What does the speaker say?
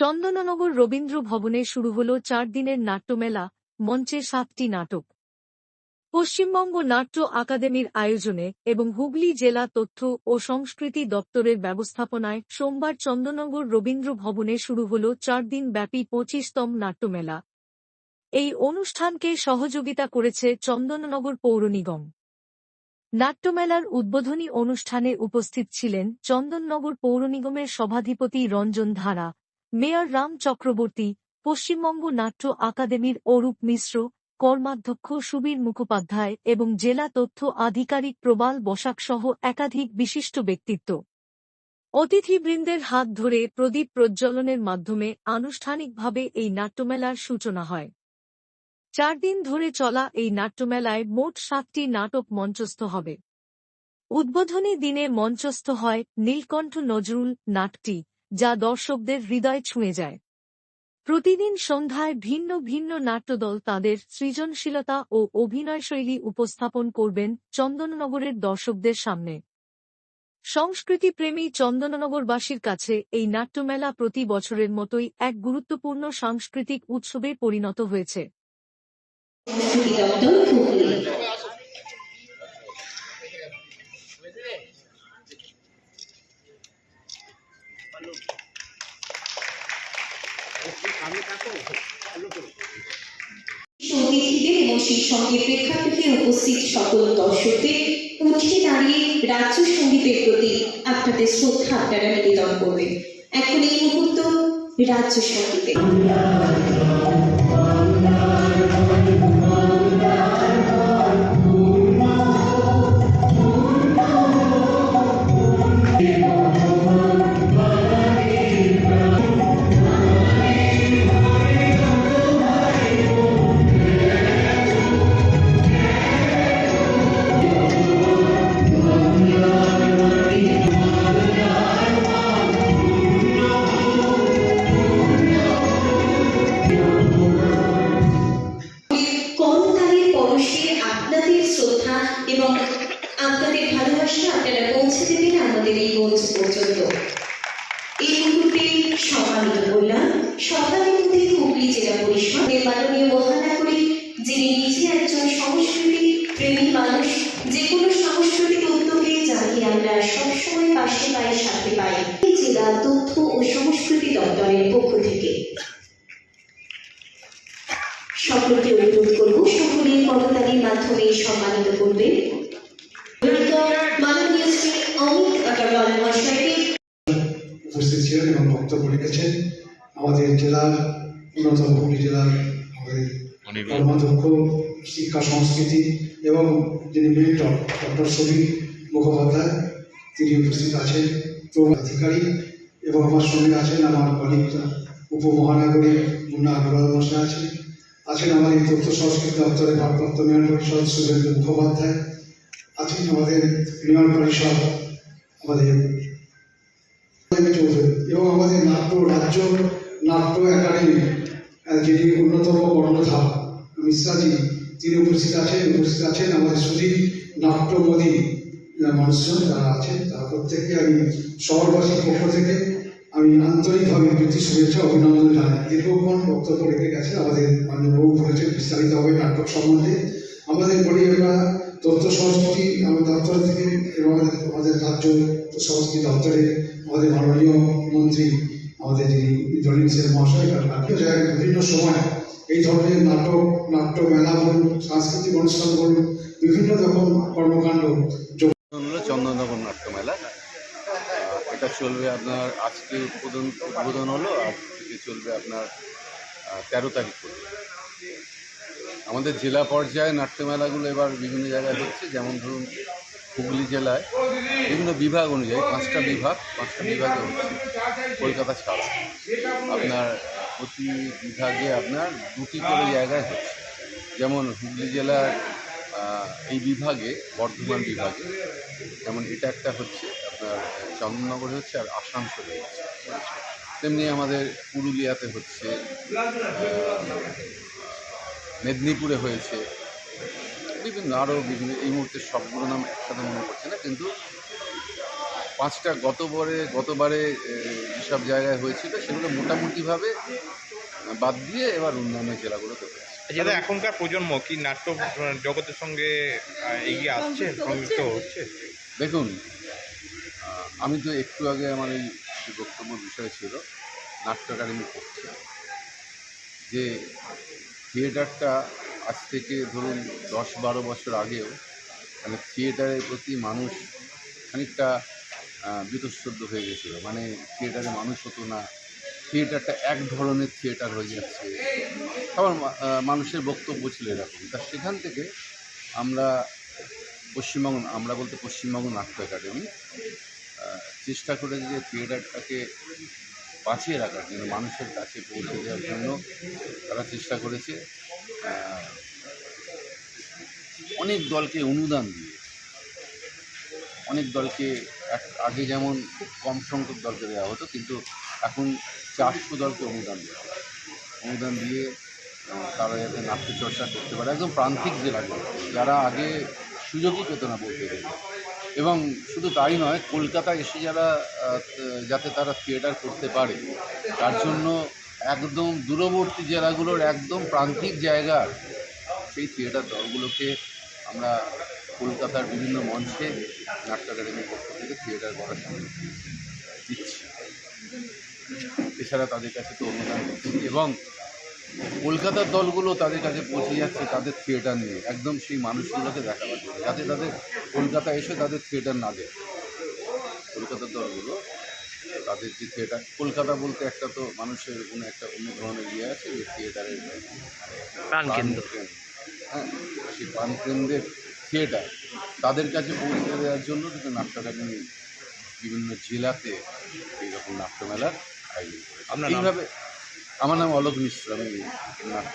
চন্দননগর রবীন্দ্র ভবনে শুরু হল চার দিনের নাট্যমেলা, মঞ্চে সাতটি নাটক। পশ্চিমবঙ্গ নাট্য আকাদেমির আয়োজনে এবং হুগলি জেলা তথ্য ও সংস্কৃতি দপ্তরের ব্যবস্থাপনায় সোমবার চন্দননগর রবীন্দ্র ভবনে শুরু হল চার দিন ব্যাপী পঁচিশতম নাট্যমেলা। এই অনুষ্ঠানকে সহযোগিতা করেছে চন্দননগর পৌর নিগম। নাট্যমেলার উদ্বোধনী অনুষ্ঠানে উপস্থিত ছিলেন চন্দননগর পৌর নিগমের সভাধিপতি রঞ্জন ধারা মেয়র রাম চক্রবর্তী, পশ্চিমবঙ্গ নাট্য আকাদেমির অরূপ মিশ্র, কর্মাধ্যক্ষ সুবীর মুখোপাধ্যায় এবং জেলা তথ্য আধিকারিক প্রবাল বসাকসহ একাধিক বিশিষ্ট ব্যক্তিত্ব। অতিথিবৃন্দের হাত ধরে প্রদীপ প্রজ্বলনের মাধ্যমে আনুষ্ঠানিকভাবে এই নাট্যমেলার সূচনা হয়। চার দিন ধরে চলা এই নাট্যমেলায় মোট সাতটি নাটক মঞ্চস্থ হবে। উদ্বোধনী দিনে মঞ্চস্থ হয় নীলকণ্ঠ নজরুল নাটটি যা দর্শকদের হৃদয় ছুঁয়ে যায়। প্রতিদিন সন্ধ্যায় ভিন্ন ভিন্ন নাট্যদল তাদের সৃজনশীলতা ও অভিনয়শৈলী উপস্থাপন করবেন চন্দননগরের দর্শকদের সামনে। সংস্কৃতিপ্রেমী চন্দননগরবাসীর কাছে এই নাট্যমেলা প্রতি বছরের মতোই এক গুরুত্বপূর্ণ সাংস্কৃতিক উৎসবে পরিণত হয়েছে। সকল দর্শকদের উঠে দাঁড়িয়ে রাজ্য প্রতি আপনাদের শ্রদ্ধা আপনারা নিবেদন মুহূর্ত রাজ্য সঙ্গীতে এবং আপনাদের ভালোবাসা আপনারা পৌঁছে দেবেন আমাদের এই মঞ্চ পর্যন্ত। এই মুহূর্তে সম্মানিত করলাম সভাধিপতি হুগলি জেলা পরিষদের মাননীয় মহানাগরিক যিনি নিজে একজন সংস্কৃতি প্রেমী মানুষ, যে কোনো সাংস্কৃতিক উদ্যোগে যাকে আমরা সবসময় পাশে পাই, সাথে পাই জেলা তথ্য ও সংস্কৃতি দপ্তরের পক্ষ থেকে। সকলকে অনুরোধ করব সকলে করতালির মাধ্যমে সম্মানিত করবেন মাননীয় শ্রী অমিত আগরওয়াল মহাশয়কে উপস্থিত ছিলেন এবং বক্তব্য রেখেছেন। আমাদের জেলার উন্নত হুগলি জেলার আমাদের কর্মাধ্যক্ষ শিক্ষা সংস্কৃতি এবং যিনি মেন্টর ডক্টর সুবীর মুখোপাধ্যায় তিনি উপস্থিত আছেন। এবং আমার সঙ্গে আছেন আমার কলিগ উপমহানগরী মুন্না আগরওয়াল মশাই আছেন। আছেন আমাদের তথ্য সংস্কৃতি দপ্তরের ভারপ্রাপ্ত মেয়র পরিষদ সুরেন্দ্র মুখোপাধ্যায় আছেন আমাদের মেয়র পরিষদ আমাদের চৌধুরী এবং আমাদের নাট্য রাজ্য নাট্য একাডেমি যিনি অন্যতম কর্ণধার মিশ্রাজি, তিনি উপস্থিত আছেন উপস্থিত আছেন আমাদের সুধীর নাট্যমোদী মানুষজন, যারা আছেন, তারা প্রত্যেককে আমি শহরবাসীর পক্ষ থেকে আমি আন্তরিকভাবে প্রীতি শুভেচ্ছা অভিনন্দন জানাই। দীর্ঘক্ষণ বক্তব্য রেখে গেছেন আমাদের মাননীয় বহু বলেছেন বিস্তারিতভাবে নাটক সম্বন্ধে। আমাদের আমরা তথ্য সংস্কৃতি, আমাদের দপ্তর থেকে এবং আমাদের রাজ্য সংস্কৃতি দপ্তরে আমাদের মাননীয় মন্ত্রী, আমাদের যিনি জলিম সেন মহাশয় বিভিন্ন জায়গায় বিভিন্ন সময় এই ধরনের নাটক, নাট্য মেলা বলুন, সাংস্কৃতিক অনুষ্ঠান বলুন, বিভিন্ন রকম কর্মকাণ্ড যোগ হলো চন্দননগর নাট্যমেলা আহ, এটা চলবে আপনার, আজকে উদ্বোধন উদ্বোধন হলো, আর থেকে চলবে আপনার তেরো তারিখ পর্যন্ত। আমাদের জেলা পর্যায়ে নাট্যমেলাগুলো এবার বিভিন্ন জায়গায় হচ্ছে, যেমন ধরুন হুগলি জেলায়। বিভিন্ন বিভাগ অনুযায়ী, পাঁচটা বিভাগ, পাঁচটা বিভাগে হচ্ছে কলকাতা ছাড়া। আপনার প্রতি বিভাগে আপনার দুটি করে জায়গায় হচ্ছে। যেমন হুগলি জেলার এই বিভাগে, বর্ধমান বিভাগে, যেমন এটা একটা হচ্ছে। আপনার চন্দননগরে হচ্ছে আর আসানসোলে হচ্ছে। তেমনি আমাদের পুরুলিয়াতে হচ্ছে মেদিনীপুরে হয়েছে বিভিন্ন আরও বিভিন্ন এই মুহূর্তে সবগুলো নাম একসাথে মনে পড়ছে না কিন্তু পাঁচটা গতবারে গতবারে যেসব জায়গায় হয়েছিল সেগুলো মোটামুটিভাবে বাদ দিয়ে এবার অন্যান্য জেলাগুলোতে হয়েছে দাদা এখনকার প্রজন্ম কি নাট্য জগতের সঙ্গে এগিয়ে আসছে সংযুক্ত হচ্ছে? দেখুন আমি তো একটু আগে আমার এই বক্তব্য বিষয় ছিল নাট্য একাডেমি করছে। যে থিয়েটারটা আজ থেকে ধরুন দশ বারো বছর আগেও মানে থিয়েটারের প্রতি মানুষ খানিকটা আহ, বীতশ্রদ্ধ হয়ে গেছিল। মানে থিয়েটারে মানুষ হতো না থিয়েটারটা এক ধরনের থিয়েটার হয়ে যাচ্ছে। আবার মানুষের বক্তব্য ছিল এরকম। তা সেখান থেকে আমরা পশ্চিমবঙ্গ আমরা বলতে পশ্চিমবঙ্গ নাট্য একাডেমি চেষ্টা করে যে থিয়েটারটাকে বাঁচিয়ে রাখার জন্য, মানুষের কাছে পৌঁছে দেওয়ার জন্য তারা চেষ্টা করেছে। অনেক দলকে অনুদান দিয়ে, অনেক দলকে আগে যেমন খুব কম সংখ্যক দলকে দেওয়া হতো, কিন্তু এখন চারশো দলকে অনুদান দেওয়া হয় অনুদান দিয়ে তারা যাতে নাট্য চর্চা করতে পারে। একদম প্রান্তিক জেলাগুলো যারা আগে সুযোগই পেত না বলতে গেলে। এবং শুধু তাই নয় কলকাতা এসে যারা যাতে তারা থিয়েটার করতে পারে, তার জন্য একদম দূরবর্তী জেলাগুলোর একদম প্রান্তিক জায়গার সেই থিয়েটার দলগুলোকে আমরা কলকাতার বিভিন্ন মঞ্চে নাট্য একাডেমির পক্ষ থেকে থিয়েটার করার সুযোগ দিচ্ছি। এছাড়া তাদের কাছে তো অনুদান এবং কলকাতার দলগুলো তাদের কাছে পৌঁছে যাচ্ছে তাদের থিয়েটার নিয়ে। একদম সেই মানুষগুলোকে দেখাবার জন্য। যাতে তাদের কলকাতা এসে তাদের থিয়েটার না দেয় কলকাতার দলগুলো তাদের যে থিয়েটার কলকাতা বলতে একটা তো মানুষের কোনো একটা অন্য ধরনের ইয়ে আছে যে থিয়েটারের প্রাণকেন্দ্র হ্যাঁ সেই প্রাণকেন্দ্রের থিয়েটার তাদের কাছে পৌঁছে দেওয়ার জন্য কিন্তু নাট্য একাডেমি বিভিন্ন জেলাতে এইরকম নাট্যমেলার আয়োজন করে? এইভাবে আমার নাম অলোক মিশ্র আমি নাট্য